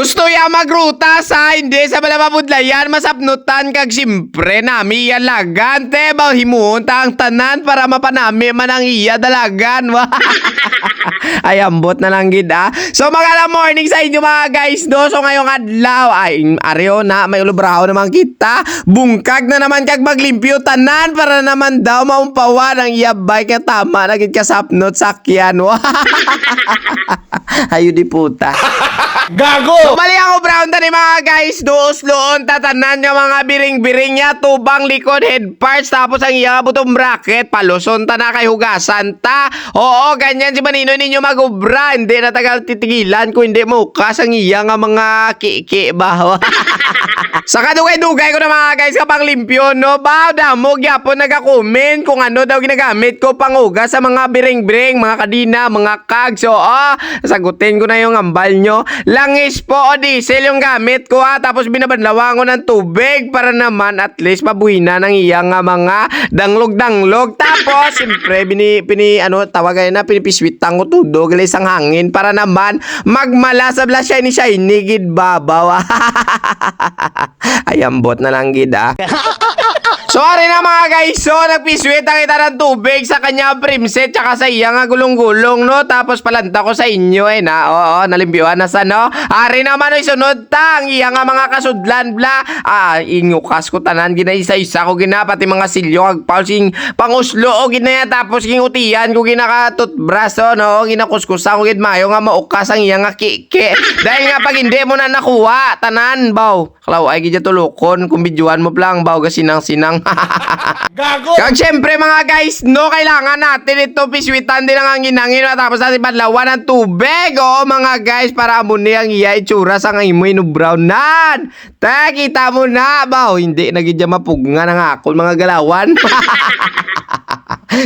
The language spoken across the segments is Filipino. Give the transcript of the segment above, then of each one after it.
Gusto ya magruta sa hindi sa balababudlayan masapnutan kag simpre nami yan lagan te ba himunta ang tanan para mapanami man ang iya dalagan. ay ambot na lang gid ah. So magala morning sa inyo mga guys do. So ngayong adlaw ay areo na may ulubraho naman kita. Bungkag na naman kag maglimpyo tanan para naman daw maumpawan ang iya bike nga tama na gid kasapnot sakyan. Ayo di puta. Gago! So, mali ako brown tani mga guys. Doos loon tatanan nga mga biring-biring niya. Tubang likod head parts. Tapos ang iya butong bracket. Paluson ta na kay hugasan ta. Oo, ganyan si Manino ninyo magubra. Hindi na tagal titigilan kung hindi mukas ang iya nga mga kiki ba. Sa kadugay-dugay ko na mga guys kapang limpyo, no? Ba, damo, gyapon nag-comment kung ano daw ginagamit ko panguga sa mga biring-biring, mga kadina, mga kag. So, oh, sagutin ko na yung ambal nyo. Langis po o diesel yung gamit ko ha. Tapos binabanlawan ko ng tubig para naman at least mabuhina ng iya nga mga danglog-danglog. Tapos, siyempre, bini, pini, ano, tawagan na, pinipiswitang ko tudog, isang hangin para naman magmala sa bla shiny shiny gid babaw. Ay, ambot na lang gid ah. Sorry na mga guys, so nagpiswit ang kita ng tubig sa kanya primset tsaka sa iya nga gulong-gulong no? Tapos palanta ko sa inyo eh na oo nalimbiwan na sa no? Ari naman ay sunod ta ang iya nga mga kasudlan bla. Ah inyukas ko tanan ginaisa-isa ko gina pati mga silyo ag pausing panguslo o ginaya tapos ging utian ko ginaka toothbrush no? Ginakuskusan ko gid mayo nga maukas ang iya nga kike. Dahil nga pag hindi mo na nakuha tanan baw. Klaw ay gidya tulukon kung bidyuhan mo lang baw gasinang-sinang Gago! Kag syempre mga guys, no, kailangan natin ito piswitan din ang ginangin tapos natin padlawan ng tubig. Oo mga guys, para amuni ang iya itsura sa nga imo inubrownan. Ta, kita mo na ba? Hindi, nagidya mapugnga ng akol mga galawan.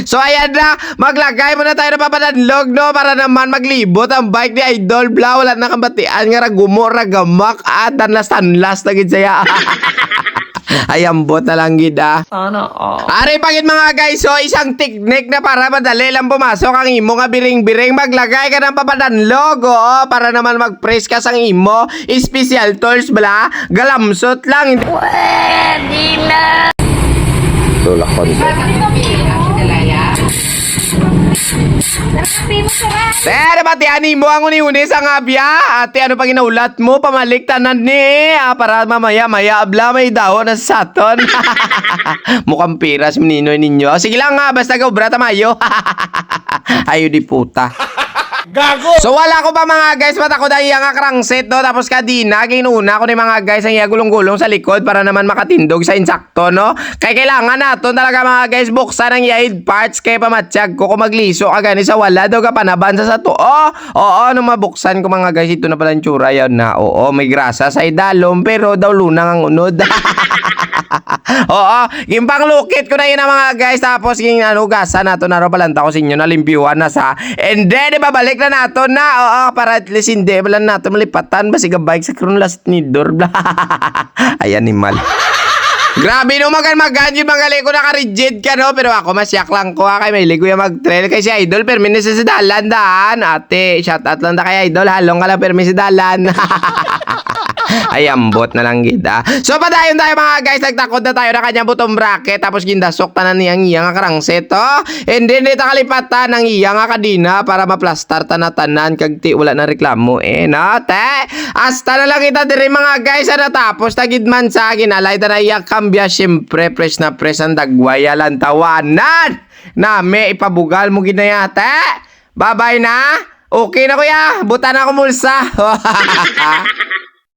So ayan na, maglagay muna tayo ng papadanlog no para naman maglibot ang bike ni Idol Bla. Wala na kabatian nga ragumo, ragamak at tanlas-tanlas na gid saya. Ayambot na lang gid ah. Sana all. Ari pagit mga guys, so isang technique na para madali lang pumasok ang imo nga biring-biring maglagay ka ng papadanlog oo, para naman mag-press ka sang imo special tools bala galamsot lang Tulak konti. Pero pati ani mo ang uni-uni sa ngabya Ate ano pang inaulat mo? Pamalik tanan ni ah, Para mamaya maya abla may dahon na sa saton. Mukhang piras meninoy ninyo. Sige lang nga basta ka ubra tamayo Ayo di puta Gago! So wala ko pa mga guys, matakot ang iya nga crankset no. Tapos kadina, ginuna ko ni mga guys ang gulong-gulong sa likod para naman makatindog sa insakto no. Kaya kailangan nato talaga mga guys buksan ang iya head parts kaya pamatsyag ko kung magliso ka gani sa wala daw ka panaban sa sato. Oh, oo, nung mabuksan ko mga guys, ito na pala yung tsura yan na. Oo, may grasa sa idalom pero daw lunang ang unod. Oo, yung panglukit ko na yun mga guys. Tapos yung ano, gasa na palanta ko sa inyo, nalimpiwan na sa. And then, ibabalik na nato na. Oo, para at least hindi, wala nato malipatan. Basi ka bike sa kron ni door. Ay, animal. Grabe no magan magan yun magali ko naka-rigid ka no pero ako masyak lang ko ha kay may ligo yung mag-trail kay si Idol permin sa dalan daan ate shout out lang da kay Idol halong ka lang permin sa dalan Ay, ambot na lang gida. So, padayon tayo mga guys. Nagtakot na tayo na kanya butong bracket. Tapos gindasok tanan niyang iya nga karangset, oh. And then, dito kalipatan ng iya nga kadina para maplastar tanatanan. Kag ti, wala na reklamo, eh, no? Te, hasta na lang kita diri mga guys. Ano tapos, tagid man sa ginalay na iya kambya. Siyempre, press na press ang dagwaya lang tawanan. Name, ipabugal mo ginayate. Bye-bye na. Okay na kuya, buta na ako mulsa.